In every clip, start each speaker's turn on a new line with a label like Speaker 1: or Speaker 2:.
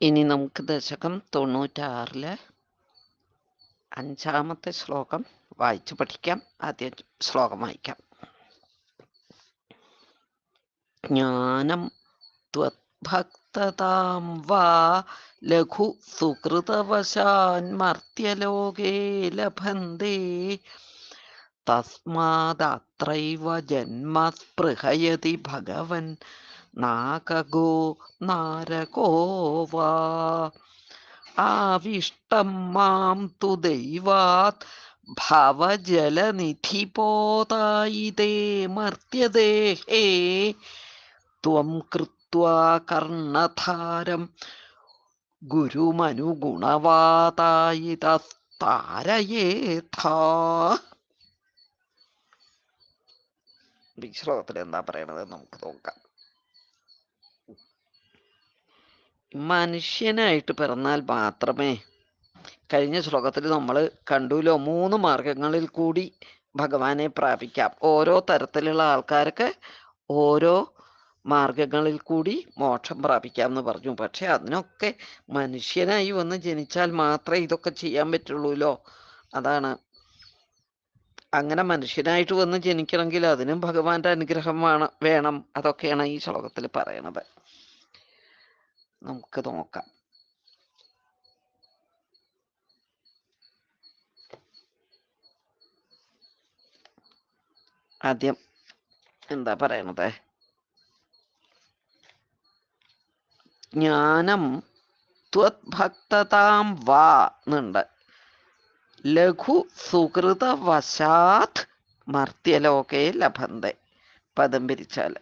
Speaker 1: ഇനി നമുക്ക് ദശകം തൊണ്ണൂറ്റാറിൽ അഞ്ചാമത്തെ ശ്ലോകം വായിച്ചു പഠിക്കാം. ആദ്യ ശ്ലോകം വായിക്കാം. ജ്ഞാനം ത്വത്ഭക്തതാം വാ ലഘു സുകൃതവശാൻ മർത്യലോകേ ലഭന്തി. തസ്മാദത്രൈവ ജന്മ സ്പൃഹയതി ഭഗവൻ നാകഗോ നാരകോ വാ ആവിഷ്ടം മാം തു ദൈവാത്. ഭവജലനിധിപോതായിതേ മർത്യദേഹേ ത്വം കൃത്വാ കർണധാരം. ഗുരുമനുഗുണവാതായിതസ്താരയേഥാ ശ്ലോകത്തിൽ എന്താ പറയണത്? നമുക്ക് നോക്കാം. മനുഷ്യനായിട്ട് പിറന്നാൽ മാത്രമേ കഴിഞ്ഞ ശ്ലോകത്തിൽ നമ്മൾ കണ്ടുല്ലോ മൂന്ന് മാർഗങ്ങളിൽ കൂടി ഭഗവാനെ പ്രാപിക്കാം. ഓരോ തരത്തിലുള്ള ആൾക്കാർക്ക് ഓരോ മാർഗങ്ങളിൽ കൂടി മോക്ഷം പ്രാപിക്കാം എന്ന് പറഞ്ഞു. പക്ഷെ അതിനൊക്കെ മനുഷ്യനായി വന്ന് ജനിച്ചാൽ മാത്രമേ ഇതൊക്കെ ചെയ്യാൻ പറ്റുള്ളൂല്ലോ. അതാണ്. അങ്ങനെ മനുഷ്യനായിട്ട് വന്ന് ജനിക്കണമെങ്കിൽ അതിനും ഭഗവാന്റെ അനുഗ്രഹം വേണം. അതൊക്കെയാണ് ഈ ശ്ലോകത്തിൽ പറയണത്. നമുക്ക് നോക്കാം ആദ്യം എന്താ പറയണത്? ജ്ഞാനം ത്വത്ഭക്തതാം വാ എന്നുണ്ട് ലഘു സുഹൃതവശാത് മർത്യലോകേ ലഭന്തെ. പദം പിരിച്ചാൽ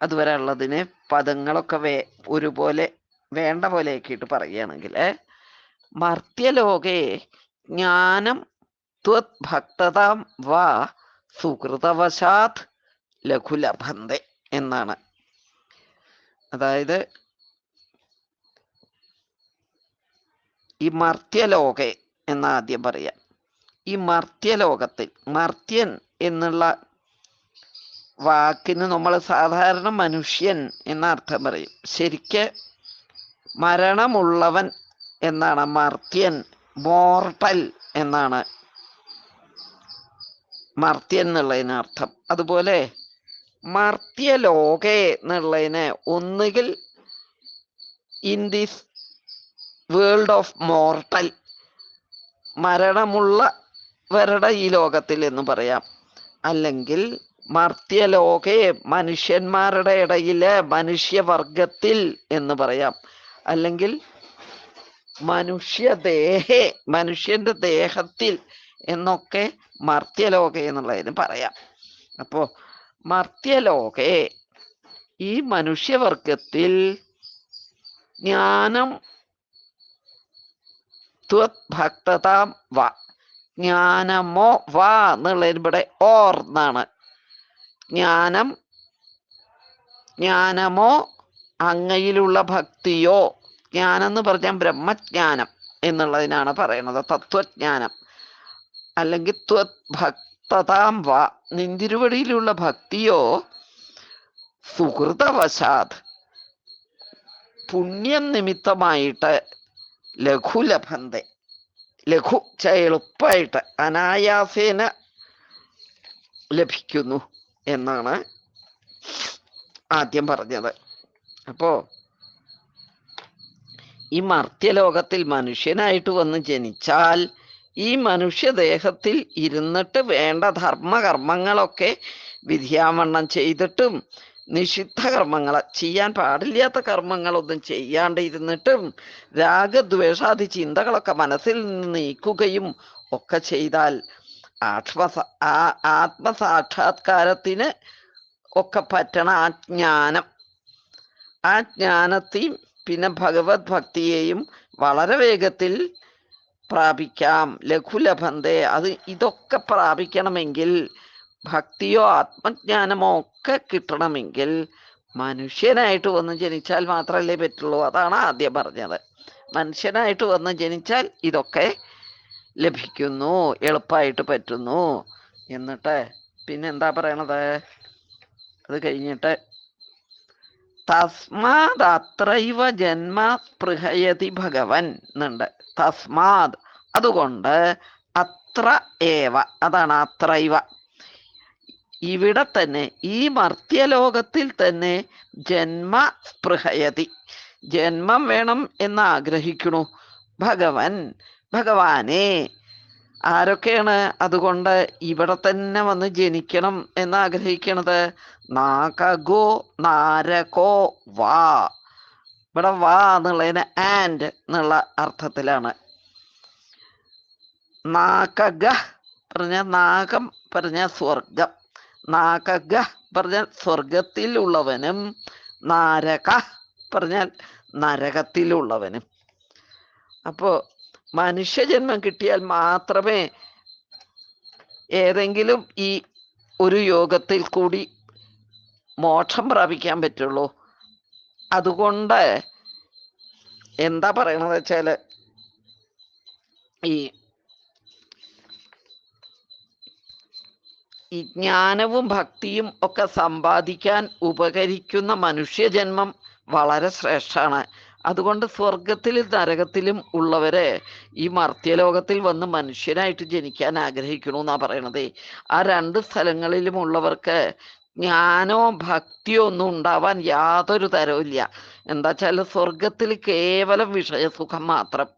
Speaker 1: അതുവരെ ഉള്ളതിന് പദങ്ങളൊക്കെ വേ ഒരുപോലെ വേണ്ട പോലെ ആക്കിയിട്ട് പറയുകയാണെങ്കിൽ മർത്യലോകേ ജ്ഞാനം ത്വത്ഭക്തതാം വാ സുഹൃതവശാത് ലഘുലഭന്തെ എന്നാണ്. അതായത് ഈ മർത്യലോകെ എന്ന് ആദ്യം പറയാം. ഈ മർത്യലോകത്തിൽ മർത്യൻ എന്നുള്ള വാക്കിന് നമ്മൾ സാധാരണ മനുഷ്യൻ എന്ന അർത്ഥം പറയും. ശരിക്ക് മരണമുള്ളവൻ എന്നാണ് മർത്യൻ മോർട്ടൽ എന്നാണ്. മർത്യൻ എന്നുള്ളതിന് അർത്ഥം. അതുപോലെ മർത്യലോകെ എന്നുള്ളതിന് ഒന്നുകിൽ in this world of mortal മരണമുള്ളവരുടെ ഈ ലോകത്തിൽ എന്ന് പറയാം. അല്ലെങ്കിൽ മർത്യലോകെ മനുഷ്യന്മാരുടെ ഇടയിലെ മനുഷ്യവർഗത്തിൽ എന്ന് പറയാം. അല്ലെങ്കിൽ മനുഷ്യദേഹേ മനുഷ്യന്റെ ദേഹത്തിൽ എന്നൊക്കെ മർത്യലോക എന്നുള്ളതിന് പറയാം. അപ്പോ മർത്യലോകെ ഈ മനുഷ്യവർഗത്തിൽ ജ്ഞാനം ഭക്തതാം വ. ജ്ഞാനമോ വ എന്നുള്ളതിന് ഇവിടെ ഓർ എന്നാണ്. ജ്ഞാനം ജ്ഞാനമോ അങ്ങയിലുള്ള ഭക്തിയോ? ജ്ഞാനം എന്ന് പറഞ്ഞാൽ ബ്രഹ്മജ്ഞാനം എന്നുള്ളതിനാണ് പറയുന്നത്. തത്വജ്ഞാനം. അല്ലെങ്കിൽ ത്വത്ഭക്തതാം വ. നിന്തിരുവടിയിലുള്ള ഭക്തിയോ? സുഹൃതവശാത്. പുണ്യം നിമിത്തമായിട്ട് ലഘുലഭന്തെ ലഘു ച അനായാസേന ലഭിക്കുന്നു. എന്നാണ് ആദ്യം പറഞ്ഞത്. അപ്പോ ഈ മർത്യലോകത്തിൽ മനുഷ്യനായിട്ട് വന്ന് ജനിച്ചാൽ ഈ മനുഷ്യദേഹത്തിൽ ഇരുന്നിട്ട് വേണ്ട ധർമ്മകർമ്മങ്ങളൊക്കെ വിധിയാവണ്ണം ചെയ്തിട്ടും നിഷിദ്ധ കർമ്മങ്ങൾ ചെയ്യാൻ പാടില്ലാത്ത കർമ്മങ്ങളൊന്നും ചെയ്യാണ്ട് ഇരുന്നിട്ടും രാഗദ്വേഷാദി ചിന്തകളൊക്കെ മനസ്സിൽ നിന്ന് നീക്കുകയും ഒക്കെ ചെയ്താൽ ആത്മസ ആ ആത്മസാക്ഷാത്കാരത്തിന് ഒക്കെ പറ്റണ ആ ജ്ഞാനം. ആ ജ്ഞാനത്തെയും പിന്നെ ഭഗവത് ഭക്തിയെയും വളരെ വേഗത്തിൽ പ്രാപിക്കാം. ലഘുലഭന്തേ അത് ഇതൊക്കെ പ്രാപിക്കണമെങ്കിൽ ഭക്തിയോ ആത്മജ്ഞാനമോ ഒക്കെ കിട്ടണമെങ്കിൽ മനുഷ്യനായിട്ട് വന്ന് ജനിച്ചാൽ മാത്രമല്ലേ പറ്റുള്ളൂ. അതാണ് ആദ്യം പറഞ്ഞത്. മനുഷ്യനായിട്ട് വന്ന് ജനിച്ചാൽ ഇതൊക്കെ ലഭിക്കുന്നു എളുപ്പമായിട്ട് പറ്റുന്നു എന്നിട്ട് പിന്നെ എന്താ പറയണത്? അത് കഴിഞ്ഞിട്ട് തസ്മാത് അത്രൈവ ജന്മ സ്പൃഹയതി ഭഗവൻ എന്നുണ്ട്. തസ്മാത് അതുകൊണ്ട് അത്ര ഏവ അതാണ് അത്രൈവ. ഇവിടെ തന്നെ ഈ മർത്യലോകത്തിൽ തന്നെ ജന്മ സ്പൃഹയതി. ജന്മം വേണം എന്ന് ആഗ്രഹിക്കണു ഭഗവൻ. ഭഗവാനെ ആരൊക്കെയാണ് അതുകൊണ്ട് ഇവിടെ തന്നെ വന്ന് ജനിക്കണം എന്ന് ആഗ്രഹിക്കണത് നാകഗോ നാരകോ വാ. ഇവിടെ വാ എന്നുള്ളതിന് ആൻഡ് എന്നുള്ള അർത്ഥത്തിലാണ്. നാകഗ പറഞ്ഞ നാഗം പറഞ്ഞ സ്വർഗം നാകഗ പറഞ്ഞാൽ സ്വർഗത്തിലുള്ളവനും നാരക പറഞ്ഞാൽ നരകത്തിലുള്ളവനും. അപ്പോ മനുഷ്യജന്മം കിട്ടിയാൽ മാത്രമേ ഏതെങ്കിലും ഈ ഒരു യോഗത്തിൽ കൂടി മോക്ഷം പ്രാപിക്കാൻ പറ്റുള്ളൂ. അതുകൊണ്ട് എന്താ പറയണത് വെച്ചാൽ ഈ ഈ ജ്ഞാനവും ഭക്തിയും ഒക്കെ സമ്പാദിക്കാൻ ഉപകരിക്കുന്ന മനുഷ്യജന്മം വളരെ ശ്രേഷ്ഠാണ്. അതുകൊണ്ട് സ്വർഗത്തിലും നരകത്തിലും ഉള്ളവരെ ഈ മർത്യലോകത്തിൽ വന്ന് മനുഷ്യനായിട്ട് ജനിക്കാൻ ആഗ്രഹിക്കണമെന്നാ പറയണതേ. ആ രണ്ട് സ്ഥലങ്ങളിലും ഉള്ളവർക്ക് ജ്ഞാനോ ഭക്തിയോ ഒന്നും ഉണ്ടാവാൻ യാതൊരു തരവുമില്ല എന്താ വെച്ചാൽ സ്വർഗത്തിൽ കേവലം വിഷയസുഖം മാത്രം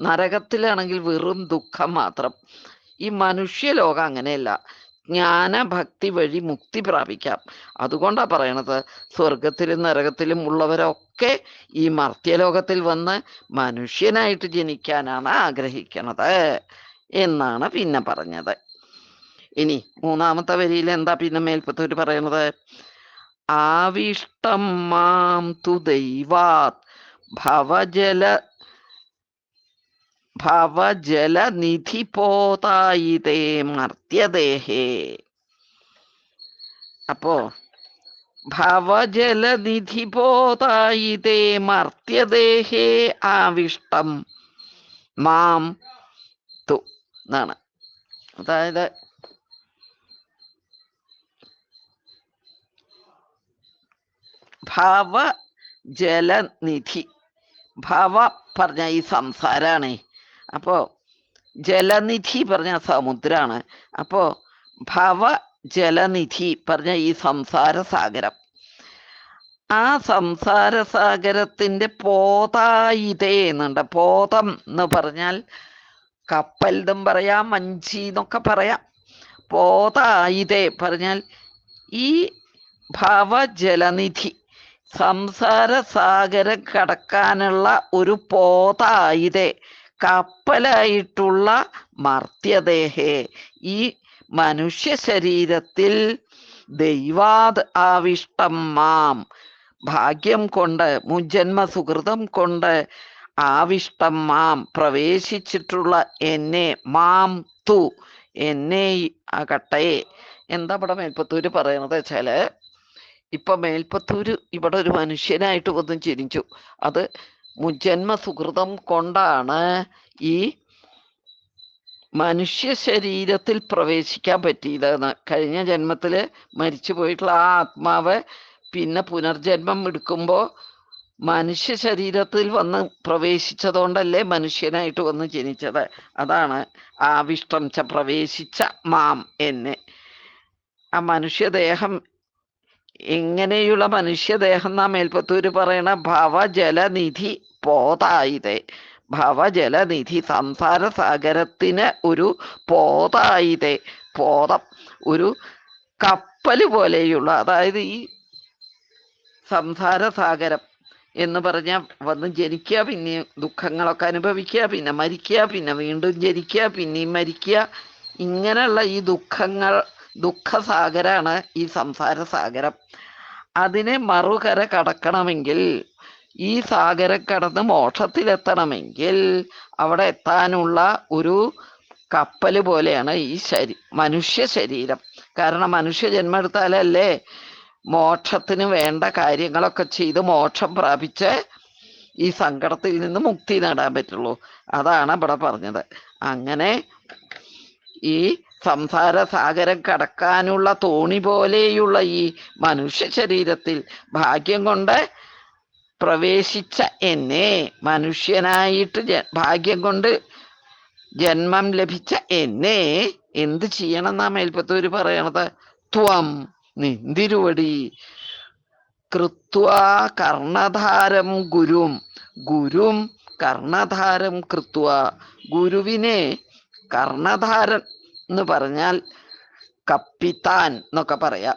Speaker 1: നരകത്തിലാണെങ്കിൽ വെറും ദുഃഖം മാത്രം. ഈ മനുഷ്യലോകം അങ്ങനെയല്ല. ജ്ഞാന ഭക്തി വഴി മുക്തി പ്രാപിക്കാം. അതുകൊണ്ടാണ് പറയണത് സ്വർഗത്തിലും നരകത്തിലും ഉള്ളവരൊക്കെ ഈ മർത്യലോകത്തിൽ വന്ന് മനുഷ്യനായിട്ട് ജനിക്കാനാണ് ആഗ്രഹിക്കണത് എന്നാണ് പിന്നെ പറഞ്ഞത്. ഇനി മൂന്നാമത്തെ വരിയിൽ എന്താ പിന്നെ മേൽപ്പത്തൂര് പറയണത്? ആവിഷ്ടം മാം തു ദൈവാത് ഭവജല ഭവജലനിധി പോതായിതേ മർത്യദേഹേ അപ്പോ ഭവജലനിധി പോതായിതേ മർത്യദേഹേ ആവിഷ്ടം മാം തു എന്നാണ്. അതായത് ഭവ ജലനിധി ഭവ പറഞ്ഞ ഈ സംസാരാണേ. അപ്പോ ജലനിധി പറഞ്ഞ സമുദ്രാണ്. അപ്പോ ഭവ ജലനിധി പറഞ്ഞ ഈ സംസാര സാഗരം. ആ സംസാര സാഗരത്തിന്റെ പോതായിതേ എന്നുണ്ട്. പോതം എന്ന് പറഞ്ഞാൽ കപ്പലിതും പറയാം മഞ്ചി എന്നൊക്കെ പറയാം. പോതായിതേ പറഞ്ഞാൽ ഈ ഭവജലനിധി സംസാര സാഗരം കടക്കാനുള്ള ഒരു പോതായിതേ കപ്പലായിട്ടുള്ള മർത്യദേഹേ. ഈ മനുഷ്യ ശരീരത്തിൽ ദൈവാത് ആവിഷ്ടം മാം. ഭാഗ്യം കൊണ്ട് മുജന്മ സുഹൃതം കൊണ്ട് ആവിഷ്ടം മാം. പ്രവേശിച്ചിട്ടുള്ള എന്നെ മാം തു എന്നെ ആകട്ടെ എന്താ ഇവിടെ മേൽപ്പത്തൂര് പറയണത് വെച്ചാൽ ഇപ്പൊ മേൽപ്പത്തൂര് ഇവിടെ ഒരു മനുഷ്യനായിട്ട് വന്ന് ചിരിച്ചു അത് മുജന്മ സുഹൃതം കൊണ്ടാണ് ഈ മനുഷ്യ ശരീരത്തിൽ പ്രവേശിക്കാൻ പറ്റിയതെന്ന് കഴിഞ്ഞ ജന്മത്തിൽ മരിച്ചു പോയിട്ടുള്ള ആ ആത്മാവ് പിന്നെ പുനർജന്മം എടുക്കുമ്പോൾ മനുഷ്യ ശരീരത്തിൽ വന്ന് പ്രവേശിച്ചതുകൊണ്ടല്ലേ മനുഷ്യനായിട്ട് വന്ന് ജനിച്ചത്. അതാണ് ആവിഷ്ടം ച പ്രവേശിച്ച മാം എന്നെ. ആ മനുഷ്യദേഹം എങ്ങനെയുള്ള മനുഷ്യദേഹം നാം മേൽപ്പത്തൂര് പറയണ ഭവജലനിധി പോതായിതേ. ഭവജലനിധി സംസാര സാഗരത്തിന് ഒരു പോതായിതേ. പോതം ഒരു കപ്പൽ പോലെയുള്ള അതായത് ഈ സംസാര സാഗരം എന്ന് പറഞ്ഞാൽ വന്ന് ജനിക്കുക പിന്നെ ദുഃഖങ്ങളൊക്കെ അനുഭവിക്കുക പിന്നെ മരിക്കുക പിന്നെ വീണ്ടും ജനിക്കുക പിന്നെയും മരിക്കുക. ഇങ്ങനെയുള്ള ഈ ദുഃഖങ്ങൾ ദുഃഖസാഗരാണ് ഈ സംസാര സാഗരം അതിനെ മറുകര കടക്കണമെങ്കിൽ ഈ സാഗരം കടന്ന് മോക്ഷത്തിലെത്തണമെങ്കിൽ അവിടെ എത്താനുള്ള ഒരു കപ്പൽ പോലെയാണ് ഈ ശരീ മനുഷ്യ ശരീരം. കാരണം മനുഷ്യ ജന്മം എടുത്താലല്ലേ മോക്ഷത്തിന് വേണ്ട കാര്യങ്ങളൊക്കെ ചെയ്ത് മോക്ഷം പ്രാപിച്ച് ഈ സങ്കടത്തിൽ നിന്ന് മുക്തി നേടാൻ പറ്റുള്ളൂ. അതാണ് ഇവിടെ പറഞ്ഞത്. അങ്ങനെ ഈ സംസാര സാഗരം കടക്കാനുള്ള തോണി പോലെയുള്ള ഈ മനുഷ്യ ശരീരത്തിൽ ഭാഗ്യം കൊണ്ട് പ്രവേശിച്ച എന്നെ മനുഷ്യനായിട്ട് ഭാഗ്യം കൊണ്ട് ജന്മം ലഭിച്ച എന്നെ എന്ത് ചെയ്യണം എന്നാ മേൽപ്പത്തൂര് പറയണത്? ത്വം നിന്തിരുവടി. കൃത്വാ കർണധാരം ഗുരും. ഗുരും കർണധാരം കൃത്വ. ഗുരുവിനെ കർണധാരൻ എന്ന് പറഞ്ഞാൽ കപ്പിത്താൻ എന്നൊക്കെ പറയാം.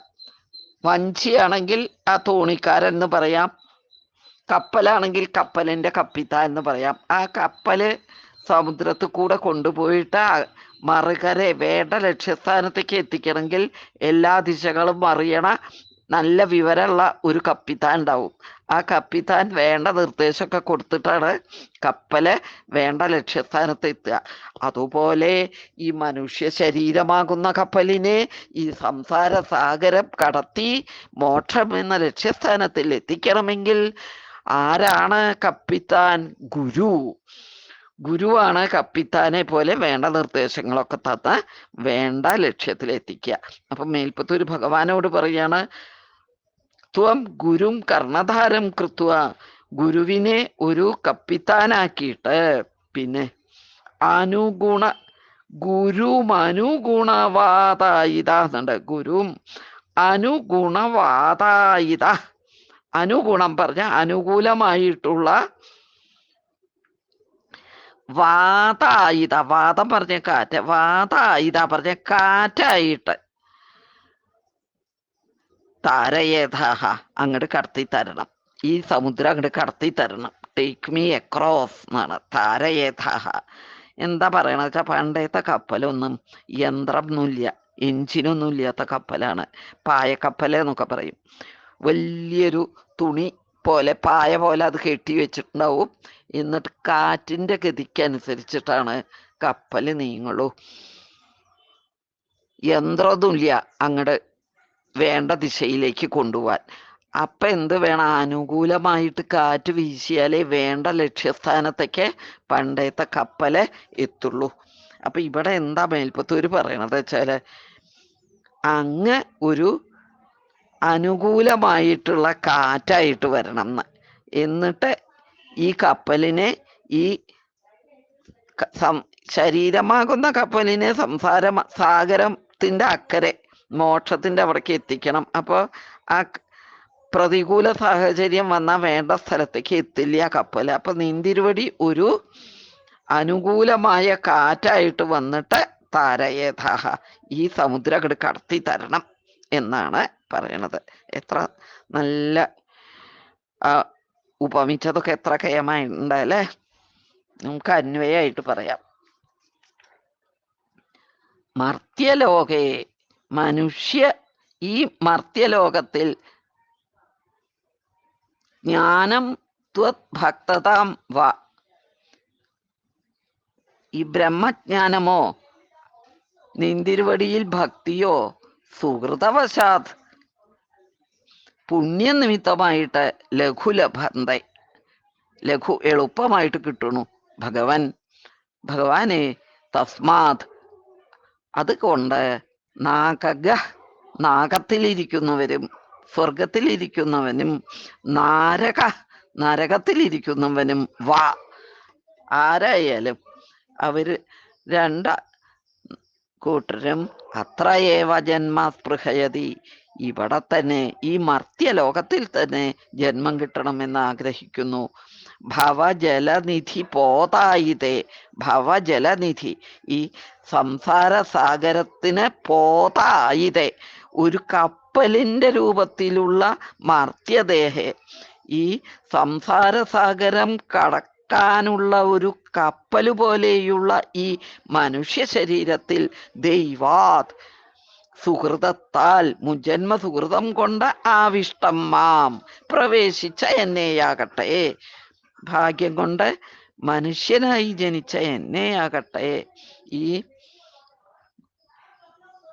Speaker 1: വഞ്ചിയാണെങ്കിൽ ആ തോണിക്കാരൻ എന്ന് പറയാം. കപ്പലാണെങ്കിൽ കപ്പലിന്റെ കപ്പിത്താൻ എന്ന് പറയാം. ആ കപ്പൽ സമുദ്രത്തിൽ കൂടെ കൊണ്ടുപോയിട്ട് മറുകര വേണ്ട ലക്ഷ്യസ്ഥാനത്തേക്ക് എത്തിക്കണമെങ്കിൽ എല്ലാ ദിശകളും അറിയണ നല്ല വിവരമുള്ള ഒരു കപ്പിത്താൻ ഉണ്ടാവും. ആ കപ്പിത്താൻ വേണ്ട നിർദ്ദേശമൊക്കെ കൊടുത്തിട്ടാണ് കപ്പൽ വേണ്ട ലക്ഷ്യസ്ഥാനത്ത് എത്തുക. അതുപോലെ ഈ മനുഷ്യ ശരീരമാകുന്ന കപ്പലിനെ ഈ സംസാര സാഗരം കടത്തി മോക്ഷം എന്ന ലക്ഷ്യസ്ഥാനത്തിൽ എത്തിക്കണമെങ്കിൽ ആരാണ് കപ്പിത്താൻ ഗുരു? ഗുരുവാണ് കപ്പിത്താനെ പോലെ വേണ്ട നിർദ്ദേശങ്ങളൊക്കെ തന്ന് വേണ്ട ലക്ഷ്യത്തിൽ എത്തിക്കുക അപ്പൊ മേൽപ്പത്തൂര് ഭഗവാനോട് പറയാണ് ത്വം ഗുരും കർണധാരം കൃത്വ ഗുരുവിനെ ഒരു കപ്പിത്താനാക്കിയിട്ട് പിന്നെ അനുഗുണ ഗുരുമനുഗുണവാതായിത എന്നുണ്ട് ഗുരും അനുഗുണവാതായിത അനുഗുണം പറഞ്ഞ അനുകൂലമായിട്ടുള്ള വാതായുധ വാദം പറഞ്ഞ കാറ്റ് വാതായുധ പറഞ്ഞ കാറ്റായിട്ട്. താരയേഥാഹ. അങ്ങോട്ട് കടത്തി തരണം. ഈ സമുദ്രം അങ്ങോട്ട് കടത്തി തരണം. ടേക്ക് മീ എക്രോസ് എന്നാണ്. താരയേതാഹ എന്താ പറയണ വെച്ചാൽ പണ്ടത്തെ കപ്പലൊന്നും യന്ത്രമൊന്നുമില്ല. എഞ്ചിനൊന്നും ഇല്ലാത്ത കപ്പലാണ്. പായക്കപ്പൽ എന്നൊക്കെ പറയും. വലിയൊരു തുണി പോലെ പായ പോലെ അത് കെട്ടി വെച്ചിട്ടുണ്ടാവും. എന്നിട്ട് കാറ്റിന്റെ ഗതിക്കനുസരിച്ചിട്ടാണ് കപ്പൽ നീങ്ങുള്ളൂ. യന്ത്രമൊന്നുമില്ല. അങ്ങട് വേണ്ട ദിശയിലേക്ക് കൊണ്ടുപോവാൻ. അപ്പൊ എന്ത് വേണം? അനുകൂലമായിട്ട് കാറ്റ് വീശിയാലേ വേണ്ട ലക്ഷ്യസ്ഥാനത്തേക്ക് പണ്ടത്തെ കപ്പൽ എത്തുള്ളൂ. അപ്പൊ ഇവിടെ എന്താ മേൽപ്പത്തൂര് പറയണത് വെച്ചാൽ അങ്ങ് ഒരു അനുകൂലമായിട്ടുള്ള കാറ്റായിട്ട് വരണം എന്ന് എന്നിട്ട് ഈ കപ്പലിനെ ഈ ശരീരമാകുന്ന കപ്പലിനെ സംസാര സാഗരത്തിന്റെ അക്കരെ മോക്ഷത്തിന്റെ അവിടേക്ക് എത്തിക്കണം. അപ്പോൾ ആ പ്രതികൂല സാഹചര്യം വന്നാൽ വേണ്ട സ്ഥലത്തേക്ക് എത്തില്ല കപ്പൽ അപ്പൊ നീന്തിരുവടി ഒരു അനുകൂലമായ കാറ്റായിട്ട് വന്നിട്ട് താരയേതാഹ ഈ സമുദ്രം അങ്ങട് കടത്തി തരണം എന്നാണ് പറയണത്. എത്ര നല്ല ഉപമിച്ചതൊക്കെ എത്ര കയമായിട്ടുണ്ട് അല്ലേ നമുക്ക് അന്വയമായിട്ട് പറയാം. മർത്യലോകേ മനുഷ്യ ഈ മർത്യലോകത്തിൽ ജ്ഞാനം ത്വത് ഭക്തതാം വ. ഈ ബ്രഹ്മജ്ഞാനമോ നിന്തിരുവടിയിൽ ഭക്തിയോ സുഹൃതവശാത് പുണ്യനിമിത്തമായിട്ട് ലഘുലഭന്ത ലഘു എളുപ്പമായിട്ട് കിട്ടണു. ഭഗവൻ ഭഗവാനെ തസ്മാത് അതുകൊണ്ട് നാഗ നാഗത്തിലിരിക്കുന്നവരും സ്വർഗത്തിലിരിക്കുന്നവനും നാരക നരകത്തിലിരിക്കുന്നവനും വാ. ആരായാലും അവർ രണ്ട കൂട്ടരും അത്രയേവ ജന്മസ്പൃഹയതി. ഇവിടെ തന്നെ ഈ മർത്യലോകത്തിൽ തന്നെ ജന്മം കിട്ടണമെന്ന് ആഗ്രഹിക്കുന്നു. ഭവജലനിധി പോതായിതേ. ഭവജലനിധി. ഈ സംസാര സാഗരത്തിന് പോതായിതേ. ഒരു കപ്പലിന്റെ രൂപത്തിലുള്ള മർത്യദേഹെ. ഈ സംസാര സാഗരം കടക്കാനുള്ള ഒരു കപ്പൽ പോലെയുള്ള ഈ മനുഷ്യ ശരീരത്തിൽ ദൈവാത്. സുഹൃതത്താൽ മുജന്മ സുഹൃതം കൊണ്ട് ആവിഷ്ടം മാം. പ്രവേശിച്ച എന്നെയാകട്ടെ. ഭാഗ്യം കൊണ്ട് മനുഷ്യനായി ജനിച്ച എന്നെയാകട്ടെ ഈ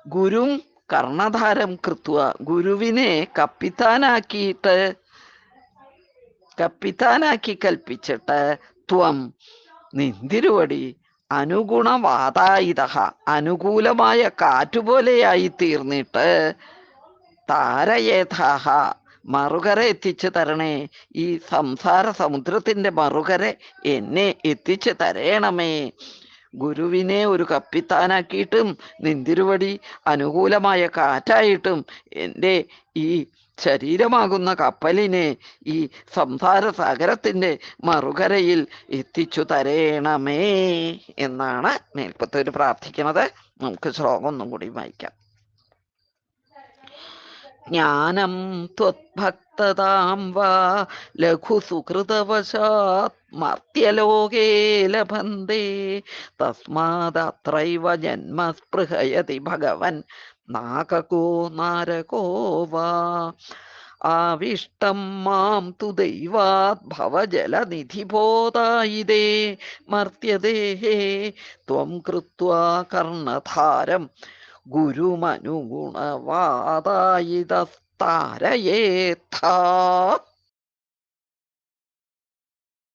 Speaker 1: ഗുരും കർണധാരം കൃത്വ. ഗുരുവിനെ കപ്പിത്താനാക്കിയിട്ട് കപ്പിത്താനാക്കി കൽപ്പിച്ചിട്ട് ത്വം നിന്തിരുവടി അനുഗുണവാതായുധ അനുകൂലമായ കാറ്റുപോലെയായി തീർന്നിട്ട് താരയേഥാഹ. മറുകര എത്തിച്ചു തരണേ. ഈ സംസാര സമുദ്രത്തിന്റെ മറുകര എന്നെ എത്തിച്ചു തരണമേ. ഗുരുവിനെ ഒരു കപ്പിത്താനാക്കിയിട്ടും നിന്തിരുവടി അനുകൂലമായ കാറ്റായിട്ടും എന്റെ ഈ ശരീരമാകുന്ന കപ്പലിനെ ഈ സംസാര സാഗരത്തിന്റെ മറുകരയിൽ എത്തിച്ചു തരേണമേ എന്നാണ് മേൽപ്പത്തൂർ പ്രാർത്ഥിക്കുന്നത്. നമുക്ക് ശ്ലോകം ഒന്നും കൂടി വായിക്കാം. ജ്ഞാനം ത്വത്ഭക്തതാം വാ. ലഘുസുഹൃതവശാത് മർത്യലോകേ ലഭന്തേ. തസ്മാദത്രൈവ ജന്മ സ്പൃഹയതി ഭഗവൻ. നാകകോ നാരകോ വാ. ആവിഷ്ടം മാം തു ദൈവാത് ഭവജലനിധിബോധായിതേ. മർത്യദേഹേ ത്വം കൃത്വാ കർണധാരം. ഗുരുമനുഗുണവാദായിതസ്താരയേത്ഥാ